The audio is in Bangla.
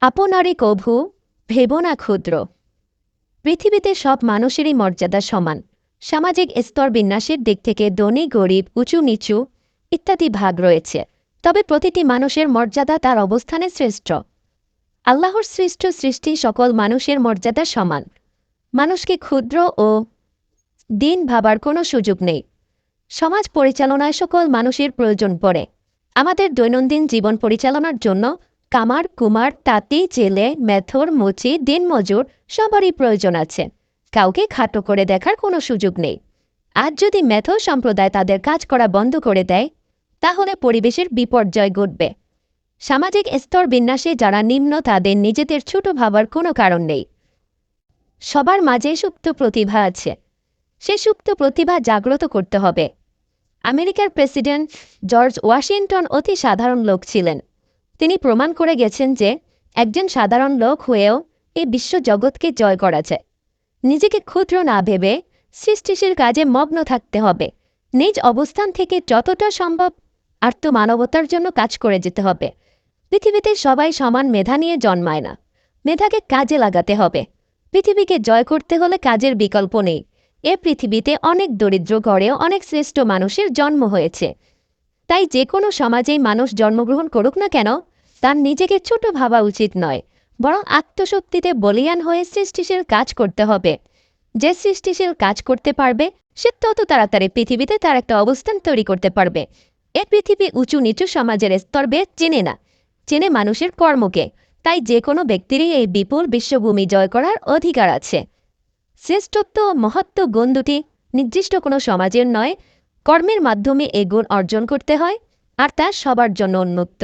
আপনারে কভু ভেব না ক্ষুদ্র। পৃথিবীতে সব মানুষেরই মর্যাদা সমান। সামাজিক স্তর বিন্যাসের দিক থেকে ধনী, গরিব, উঁচু, নিচু ইত্যাদি ভাগ রয়েছে। তবে প্রতিটি মানুষের মর্যাদা তার অবস্থানে শ্রেষ্ঠ। আল্লাহর সৃষ্ট সৃষ্টি সকল মানুষের মর্যাদা সমান। মানুষকে ক্ষুদ্র ও দিন ভাবার কোনো সুযোগ নেই। সমাজ পরিচালনায় সকল মানুষের প্রয়োজন পড়ে। আমাদের দৈনন্দিন জীবন পরিচালনার জন্য কামার, কুমার, তাঁতি, জেলে, মেথর, মুচি, দিনমজুর, সবারই প্রয়োজন আছে। কাউকে খাটো করে দেখার কোনো সুযোগ নেই। আজ যদি মেথর সম্প্রদায় তাদের কাজ করা বন্ধ করে দেয়, তাহলে পরিবেশের বিপর্যয় ঘটবে। সামাজিক স্তর বিন্যাসে যারা নিম্ন, তাদের নিজেদের ছোট ভাবার কোনো কারণ নেই। সবার মাঝে সুপ্ত প্রতিভা আছে। সে সুপ্ত প্রতিভা জাগ্রত করতে হবে। আমেরিকার প্রেসিডেন্ট জর্জ ওয়াশিংটন অতি সাধারণ লোক ছিলেন। তিনি প্রমাণ করে গেছেন যে একজন সাধারণ লোক হয়েও এই বিশ্বজগৎকে জয় করা যায় নিজেকে ক্ষুদ্র না ভেবে সৃষ্টিশীল কাজে মগ্ন থাকতে হবে। নিজ অবস্থান থেকে যতটা সম্ভব আর্তমানবতার জন্য কাজ করে যেতে হবে। পৃথিবীতে সবাই সমান মেধা নিয়ে জন্মায় না। মেধাকে কাজে লাগাতে হবে। পৃথিবীকে জয় করতে হলে কাজের বিকল্প নেই। এ পৃথিবীতে অনেক দরিদ্র ঘরেও অনেক শ্রেষ্ঠ মানুষের জন্ম হয়েছে। তাই যে কোনো সমাজেই মানুষ জন্মগ্রহণ করুক না কেন তার নিজেকে ছোট ভাবা উচিত নয়, বরং আত্মশক্তিতে বলিয়ান হয়ে সৃষ্টিশীল কাজ করতে হবে। যে সৃষ্টিশীল কাজ করতে পারবে, সে তত তাড়াতাড়ি পৃথিবীতে তার একটা অবস্থান তৈরি করতে পারবে। এ পৃথিবী উঁচু নিচু সমাজের স্তর বেদ চেনে না, চেনে মানুষের কর্মকে। তাই যে কোনো ব্যক্তিরই এই বিপুল বিশ্বভূমি জয় করার অধিকার আছে। শ্রেষ্ঠত্ব মহত্ব গুণ দুটি নির্দিষ্ট কোনো সমাজের নয়, কর্মের মাধ্যমে এ গুণ অর্জন করতে হয়, আর তা সবার জন্য উন্মুক্ত।